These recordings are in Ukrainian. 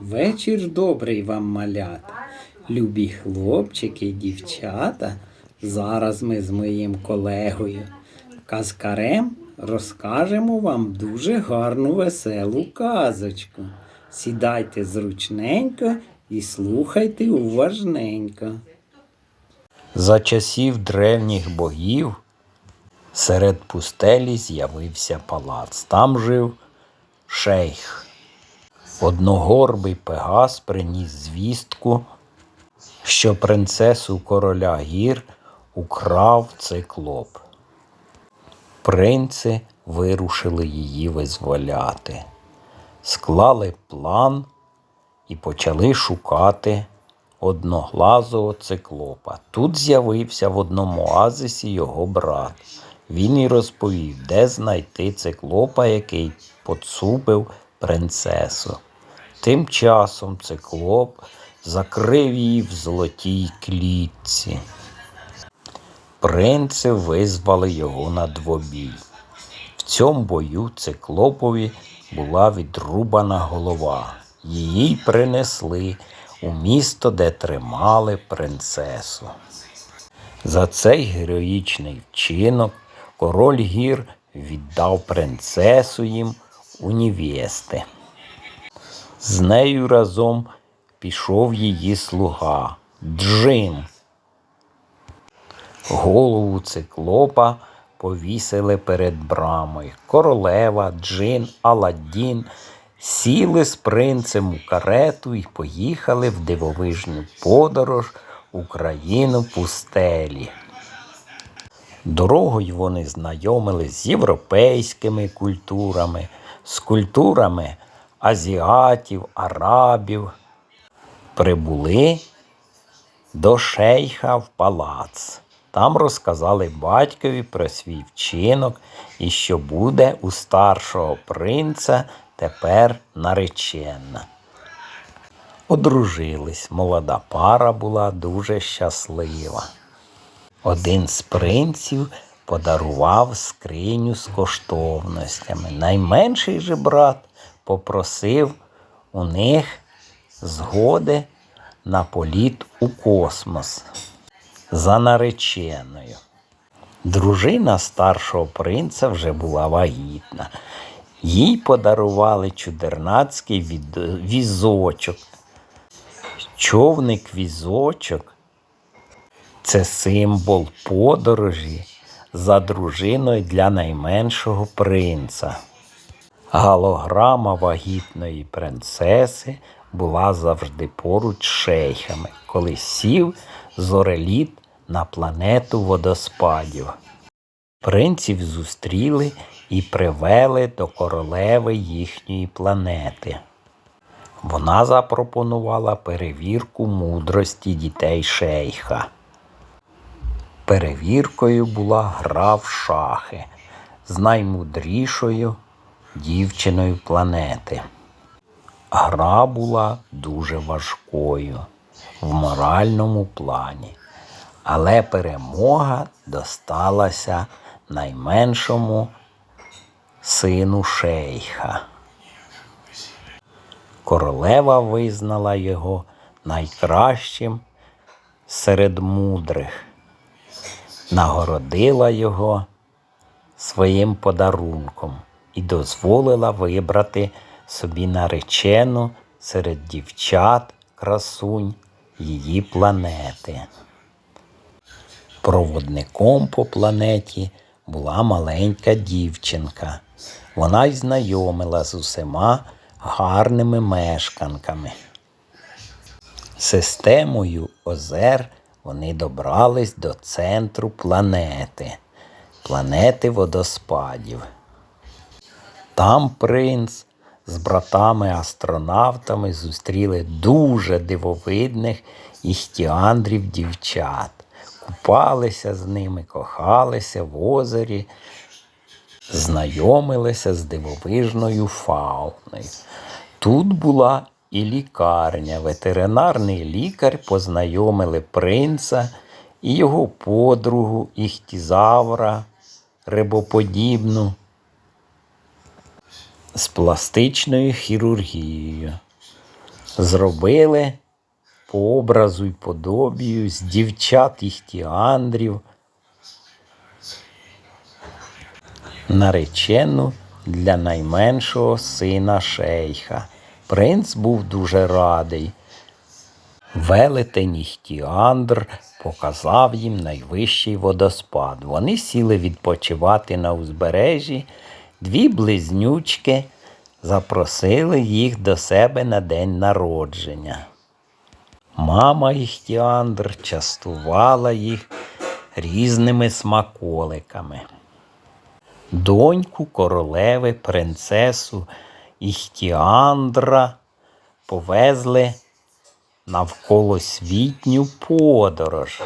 Вечір добрий вам, малята, любі хлопчики і дівчата. Зараз ми з моїм колегою казкарем розкажемо вам дуже гарну веселу казочку. Сідайте зручненько і слухайте уважненько. За часів древніх богів серед пустелі з'явився палац. Там жив шейх. Одногорбий Пегас приніс звістку, що принцесу короля гір украв циклоп. Принци вирушили її визволяти, склали план і почали шукати одноглазого циклопа. Тут з'явився в одному оазисі його брат. Він і розповів, де знайти циклопа, який поцупив принцесу. Тим часом циклоп закрив її в золотій клітці. Принци визвали його на двобій. В цьому бою циклопові була відрубана голова. Її принесли у місто, де тримали принцесу. За цей героїчний вчинок король гір віддав принцесу їм у невести. З нею разом пішов її слуга Джим. Голову циклопа повісили перед брамою. Королева, Джин, Аладдін сіли з принцем у карету і поїхали в дивовижну подорож у країну пустелі. Дорогою вони знайомились з європейськими культурами, з культурами азіатів, арабів. Прибули до шейха в палац. Там розказали батькові про свій вчинок і що буде у старшого принца тепер наречена. Одружились, молода пара була дуже щаслива. Один з принців подарував скриню з коштовностями. Найменший же брат попросив у них згоди на політ у космос за нареченою. Дружина старшого принца вже була вагітна. Їй подарували чудернацький візочок. Човник візочок це символ подорожі за дружиною для найменшого принца. Галограма вагітної принцеси була завжди поруч шейхами, коли сів зореліт на планету водоспадів. Принців зустріли і привели до королеви їхньої планети. Вона запропонувала перевірку мудрості дітей шейха. Перевіркою була гра в шахи з наймудрішою дівчиною планети. Гра була дуже важкою в моральному плані, але перемога досталася найменшому сину шейха. Королева визнала його найкращим серед мудрих, нагородила його своїм подарунком і дозволила вибрати собі наречену серед дівчат, красунь її планети. Проводником по планеті була маленька дівчинка. Вона й знайомила з усіма гарними мешканками. Системою озер вони добрались до центру планети, планети водоспадів. Там принц з братами-астронавтами зустріли дуже дивовидних іхтіандрів дівчат, купалися з ними, кохалися в озері, знайомилися з дивовижною фауною. Тут була і лікарня. Ветеринарний лікар познайомили принца і його подругу, іхтізавра, рибоподібну з пластичною хірургією. Зробили по образу й подобію з дівчат іхтіандрів наречену для найменшого сина шейха. Принц був дуже радий. Велетень Іхтіандр показав їм найвищий водоспад. Вони сіли відпочивати на узбережжі. Дві близнючки запросили їх до себе на день народження. Мама Іхтіандр частувала їх різними смаколиками. Доньку королеви, принцесу Іхтіандра повезли навколосвітню подорож.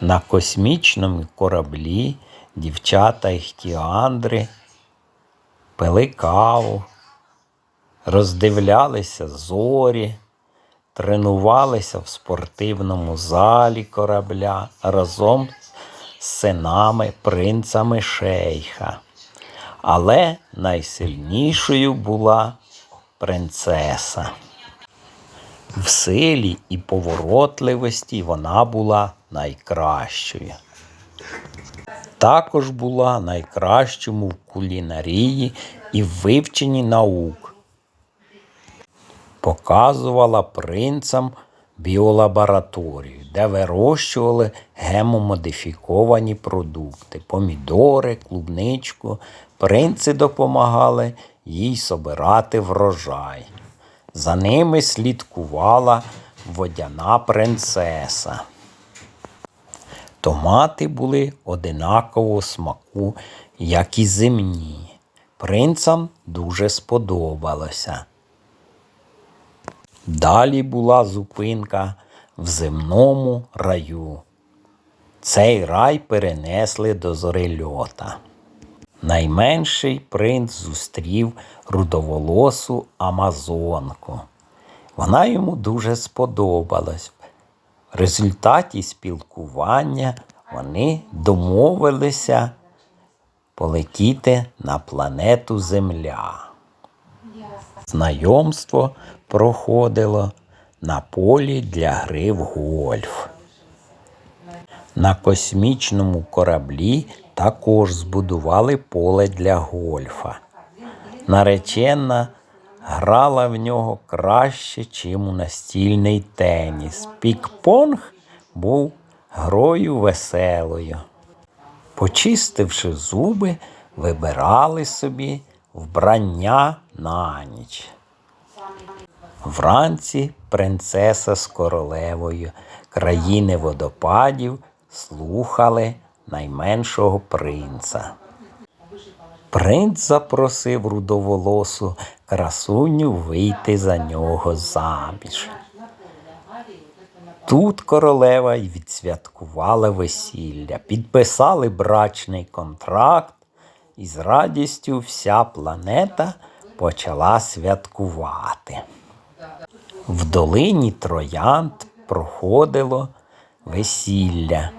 На космічному кораблі дівчата Іхтіандри пили каву, роздивлялися зорі, тренувалися в спортивному залі корабля разом з синами принцами шейха. Але найсильнішою була принцеса. В силі і поворотливості вона була найкращою. Також була найкращому в кулінарії і вивченні наук. Показувала принцам біолабораторію, де вирощували гемомодифіковані продукти, помідори, клубничку. Принци допомагали їй собирати врожай. За ними слідкувала водяна принцеса. Томати були одинакового смаку, як і земні. Принцам дуже сподобалося. Далі була зупинка в земному раю. Цей рай перенесли до зорельота. Найменший принц зустрів рудоволосу Амазонку. Вона йому дуже сподобалась. Результаті спілкування вони домовилися полетіти на планету Земля. Знайомство проходило на полі для гри в гольф. На космічному кораблі також збудували поле для гольфа. Наречена грала в нього краще, чим у настільний теніс. Пік-понг був грою веселою. Почистивши зуби, вибирали собі вбрання на ніч. Вранці принцеса з королевою країни водопадів слухали найменшого принца. Принц запросив рудоволосу красуню вийти за нього заміж. Тут королева й відсвяткувала весілля, підписали брачний контракт, і з радістю вся планета почала святкувати. В долині Троянд проходило весілля.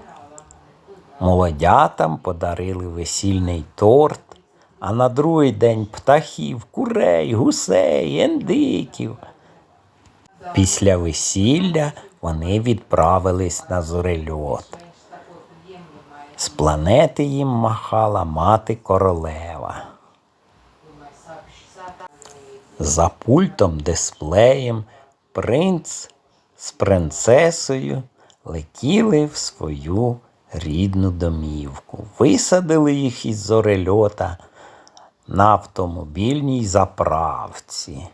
Молодятам подарили весільний торт, а на другий день птахів, курей, гусей, ендиків. Після весілля вони відправились на зорельот. З планети їм махала мати королева. За пультом дисплеєм принц з принцесою летіли в свою рідну домівку. Висадили їх із зорельота на автомобільній заправці,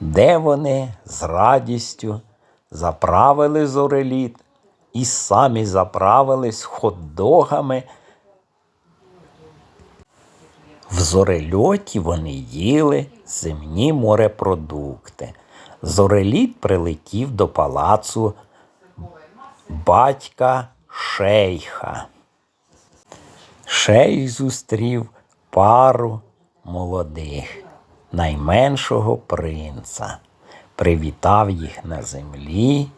де вони з радістю заправили зореліт і самі заправились хот-догами. В зорельоті вони їли земні морепродукти. Зореліт прилетів до палацу батька шейха. Шейх зустрів пару молодих, найменшого принца, привітав їх на землі,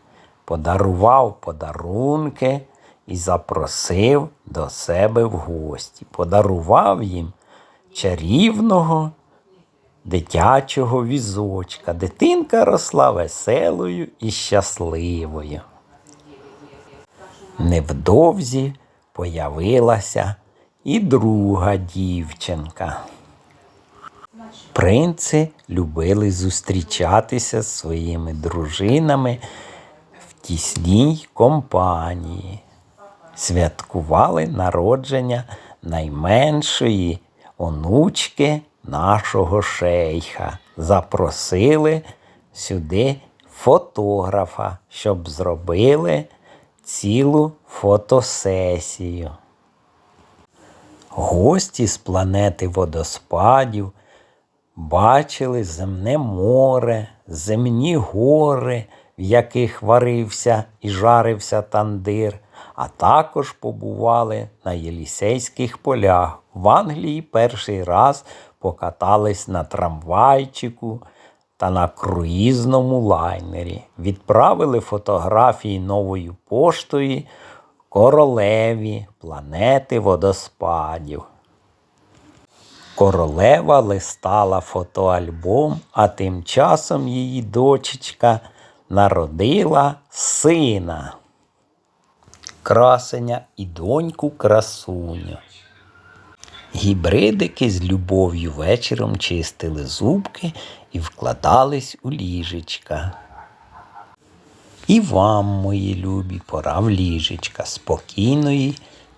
подарував подарунки і запросив до себе в гості. Подарував їм чарівного дитячого візочка. Дитинка росла веселою і щасливою. Невдовзі появилася і друга дівчинка. Принци любили зустрічатися з своїми дружинами в тісній компанії. Святкували народження найменшої онучки нашого шейха. Запросили сюди фотографа, щоб зробили цілу фотосесію. Гості з планети водоспадів бачили земне море, земні гори, в яких варився і жарився тандир, а також побували на Єлісейських полях. В Англії перший раз покатались на трамвайчику та на круїзному лайнері. Відправили фотографії новою поштою королеві планети водоспадів. Королева листала фотоальбом, а тим часом її дочечка народила сина, красеня і доньку красуню. Гібридики з любов'ю вечором чистили зубки і вкладались у ліжечка. І вам, мої любі, пора в ліжечка спокійної,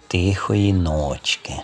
тихої ночки.